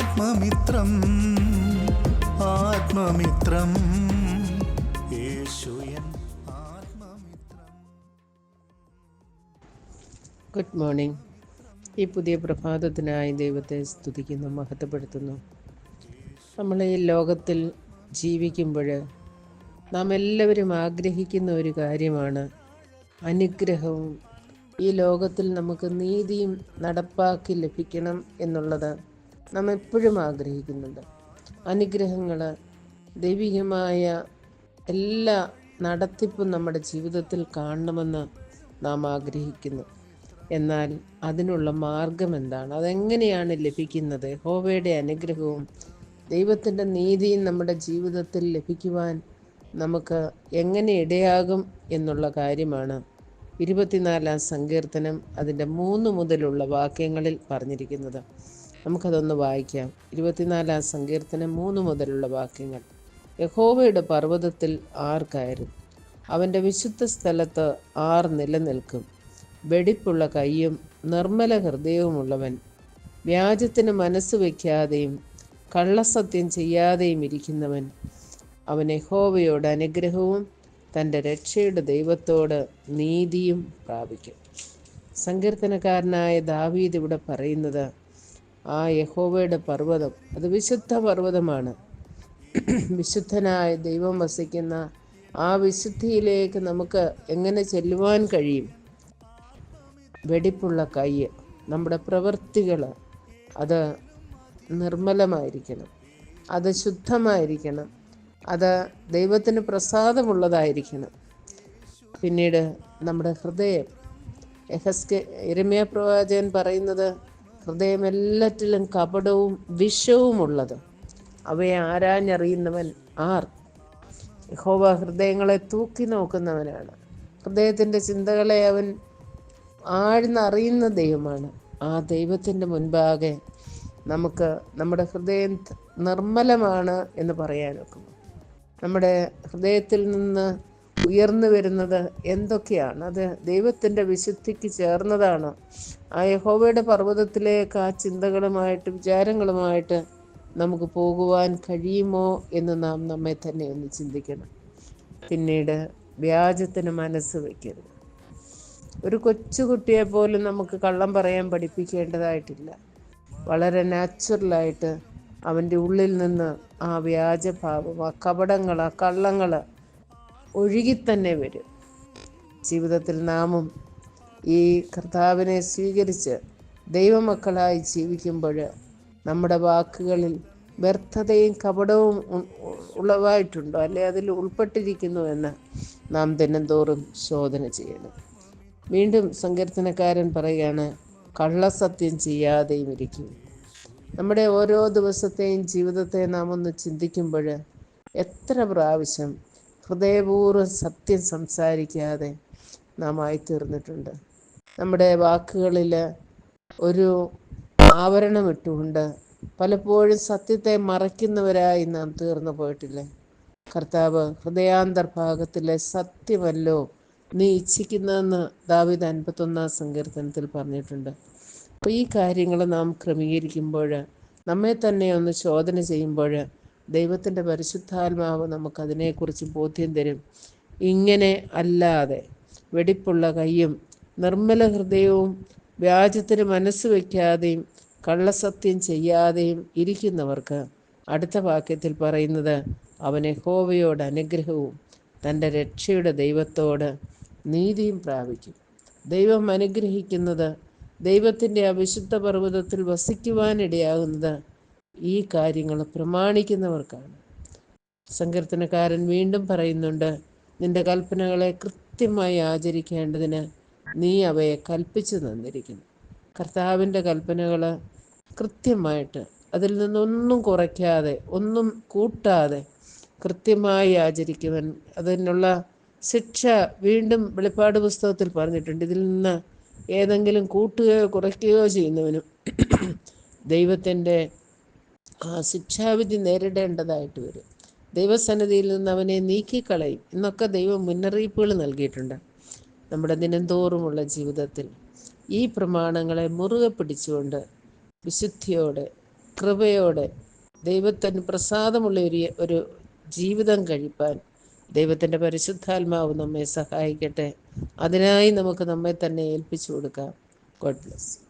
ആത്മമിത്രം ആത്മമിത്രം. ആത്മമിത്രം. Good morning ഈ പുതിയ പ്രഭാതത്തിനായി ദൈവത്തെ സ്തുതിക്കുന്നു മഹത്വപ്പെടുത്തുന്നു. നമ്മൾ ഈ ലോകത്തിൽ ജീവിക്കുമ്പോൾ നാം എല്ലാവരും ആഗ്രഹിക്കുന്ന ഒരു കാര്യമാണ് അനുഗ്രഹവും. ഈ ലോകത്തിൽ നമുക്ക് നീതിയും നടപ്പാക്കി ലഭിക്കണം എന്നുള്ളത്. നാം എപ്പോഴും ആഗ്രഹിക്കുന്നുണ്ട്. അനുഗ്രഹങ്ങൾ ദൈവികമായ എല്ലാ നടത്തിപ്പും നമ്മുടെ ജീവിതത്തിൽ കാണണമെന്ന് നാം ആഗ്രഹിക്കുന്നു. എന്നാൽ അതിനുള്ള മാർഗം എന്താണ്? അതെങ്ങനെയാണ് ലഭിക്കുന്നത്? ഹോവയുടെ അനുഗ്രഹവും ദൈവത്തിന്റെ നീതിയും നമ്മുടെ ജീവിതത്തിൽ ലഭിക്കുവാൻ നമുക്ക് എങ്ങനെ ഇടയാകും എന്നുള്ള കാര്യമാണ് ഇരുപത്തിനാലാം സങ്കീർത്തനം അതിന്റെ മൂന്ന് മുതലുള്ള വാക്യങ്ങളിൽ പറഞ്ഞിരിക്കുന്നത്. നമുക്കതൊന്ന് വായിക്കാം. ഇരുപത്തിനാലാം സങ്കീർത്തനം മൂന്ന് മുതലുള്ള വാക്യങ്ങൾ. യഹോവയുടെ പർവതത്തിൽ ആർ കയറും അവന്റെ വിശുദ്ധ സ്ഥലത്ത് ആർ നിലനിൽക്കും. വെടിപ്പുള്ള കൈയും നിർമ്മല ഹൃദയവുമുള്ളവൻ വ്യാജത്തിന് മനസ്സ് വയ്ക്കാതെയും കള്ളസത്യം ചെയ്യാതെയും ഇരിക്കുന്നവൻ അവൻ യഹോവയോട് അനുഗ്രഹവും തന്റെ രക്ഷയുടെ ദൈവത്തോട് നീതിയും പ്രാപിക്കും. സങ്കീർത്തനക്കാരനായ ദാവീദ് ഇവിടെ പറയുന്നത് ആ യഹോവയുടെ പർവതം. അത് വിശുദ്ധ പർവതമാണ്. വിശുദ്ധനായ ദൈവം വസിക്കുന്ന ആ വിശുദ്ധിയിലേക്ക് നമുക്ക് എങ്ങനെ ചെല്ലുവാൻ കഴിയും? വെടിപ്പുള്ള കൈ നമ്മുടെ പ്രവൃത്തികൾ അത് നിർമ്മലമായിരിക്കണം. അത് ശുദ്ധമായിരിക്കണം. അത് ദൈവത്തിന് പ്രസാദമുള്ളതായിരിക്കണം. പിന്നീട് നമ്മുടെ ഹൃദയം. എഹസ്കെ ഇരമ്യ പ്രവാചകൻ പറയുന്നത് ഹൃദയം എല്ലാറ്റിലും കപടവും വിഷവുമുള്ളത് അവയെ ആരാഞ്ഞറിയുന്നവൻ ആർ? യഹോവ ഹൃദയങ്ങളെ തൂക്കി നോക്കുന്നവനാണ്. ഹൃദയത്തിന്റെ ചിന്തകളെ അവൻ ആഴ്ന്നറിയുന്ന ദൈവമാണ്. ആ ദൈവത്തിന്റെ മുൻപാകെ നമുക്ക് നമ്മുടെ ഹൃദയം നിർമ്മലമാണ് എന്ന് പറയാനൊക്കും നമ്മുടെ ഹൃദയത്തിൽ നിന്ന് ഉയർന്നു വരുന്നത് എന്തൊക്കെയാണ്? അത് ദൈവത്തിന്റെ വിശുദ്ധിക്ക് ചേർന്നതാണ്. ആ യഹോവയുടെ പർവതത്തിലേക്ക് ആ ചിന്തകളുമായിട്ട് വിചാരങ്ങളുമായിട്ട് നമുക്ക് പോകുവാൻ കഴിയുമോ എന്ന് നാം നമ്മെ തന്നെ ഒന്ന് ചിന്തിക്കണം. പിന്നീട് വ്യാജത്തിന് മനസ്സ് വയ്ക്കരുത് ഒരു കൊച്ചുകുട്ടിയെ പോലും നമുക്ക് കള്ളം പറയാൻ പഠിപ്പിക്കേണ്ടതായിട്ടില്ല. വളരെ നാച്ചുറലായിട്ട് അവന്റെ ഉള്ളിൽ നിന്ന് ആ വ്യാജഭാവം ആ കപടങ്ങൾ ആ കള്ളങ്ങൾ ഒഴുകിത്തന്നെ വരും. ജീവിതത്തിൽ നാമും ഈ കർത്താവിനെ സ്വീകരിച്ച് ദൈവമക്കളായി ജീവിക്കുമ്പോൾ നമ്മുടെ വാക്കുകളിൽ വ്യർത്ഥതയും കപടവും ഉളവായിട്ടുണ്ടോ അല്ലെ അതിൽ ഉൾപ്പെട്ടിരിക്കുന്നു എന്ന് നാം ദിനംതോറും ശോധന ചെയ്യണം. വീണ്ടും സങ്കീർത്തനക്കാരൻ പറയുകയാണ് കള്ളസത്യം ചെയ്യാതെയും ഇരിക്കും. നമ്മുടെ ഓരോ ദിവസത്തെയും ജീവിതത്തെ നാം ഒന്ന് ചിന്തിക്കുമ്പോൾ എത്ര പ്രാവശ്യം ഹൃദയപൂർവം സത്യം സംസാരിക്കാതെ നാം ആയിത്തീർന്നിട്ടുണ്ട് നമ്മുടെ വാക്കുകളിൽ ഒരു ആവരണം ഇട്ടുകൊണ്ട് പലപ്പോഴും സത്യത്തെ മറയ്ക്കുന്നവരായി നാം തീർന്നു പോയിട്ടില്ലേ? കർത്താവ് ഹൃദയാന്തർഭാഗത്തിലെ സത്യമല്ലോ നീ ഇച്ഛിക്കുന്നതെന്ന് ദാവിദ് അൻപത്തൊന്നാം സങ്കീർത്തനത്തിൽ പറഞ്ഞിട്ടുണ്ട്. അപ്പോൾ ഈ കാര്യങ്ങൾ നാം ക്രമീകരിക്കുമ്പോൾ നമ്മെ തന്നെ ഒന്ന് ചോദന ചെയ്യുമ്പോൾ ദൈവത്തിന്റെ പരിശുദ്ധാത്മാവ് നമുക്കതിനെക്കുറിച്ച് ബോധ്യം തരും. ഇങ്ങനെ അല്ലാതെ വെടിപ്പുള്ള കയ്യും നിർമ്മല ഹൃദയവും വ്യാജത്തിന് മനസ്സ് വയ്ക്കാതെയും കള്ളസത്യം ചെയ്യാതെയും ഇരിക്കുന്നവർക്ക് അടുത്ത വാക്യത്തിൽ പറയുന്നത് അവനെ ഹോവയോട് അനുഗ്രഹവും തന്റെ രക്ഷയുടെ ദൈവത്തോട് നീതിയും പ്രാപിക്കും. ദൈവം അനുഗ്രഹിക്കുന്നത് ദൈവത്തിന്റെ അവിശുദ്ധ പർവതത്തിൽ വസിക്കുവാനിടയാകുന്നത് ഈ കാര്യങ്ങൾ പ്രമാണിക്കുന്നവർക്കാണ്. സങ്കീർത്തനക്കാരൻ വീണ്ടും പറയുന്നുണ്ട് നിന്റെ കൽപ്പനകളെ കൃത്യമായി ആചരിക്കേണ്ടതിന് നീ അവയെ കൽപ്പിച്ചു തന്നിരിക്കുന്നു. കർത്താവിന്റെ കൽപ്പനകൾ കൃത്യമായിട്ട് അതിൽ നിന്നൊന്നും കുറയ്ക്കാതെ ഒന്നും കൂട്ടാതെ കൃത്യമായി ആചരിക്കുവൻ അതിനുള്ള ശിക്ഷ വീണ്ടും വെളിപ്പാട് പുസ്തകത്തിൽ പറഞ്ഞിട്ടുണ്ട്. ഇതിൽ നിന്ന് ഏതെങ്കിലും കൂട്ടുകയോ കുറയ്ക്കുകയോ ചെയ്യുന്നവനും ദൈവത്തിന്റെ ശിക്ഷാവിധി നേരിടേണ്ടതായിട്ട് വരും. ദൈവസന്നിധിയിൽ നിന്ന് അവനെ നീക്കിക്കളയും എന്നൊക്കെ ദൈവം മുന്നറിയിപ്പുകൾ നൽകിയിട്ടുണ്ട് നമ്മുടെ ദിനംതോറുമുള്ള ജീവിതത്തിൽ. ഈ പ്രമാണങ്ങളെ മുറുകെ പിടിച്ചുകൊണ്ട് വിശുദ്ധിയോടെ കൃപയോടെ ദൈവത്തിന് പ്രസാദമുള്ള ഒരു ഒരു ജീവിതം കഴിപ്പാൻ ദൈവത്തിന്റെ പരിശുദ്ധാത്മാവ് നമ്മെ സഹായിക്കട്ടെ. അതിനായി നമുക്ക് നമ്മെ തന്നെ ഏൽപ്പിച്ചു കൊടുക്കാം. God bless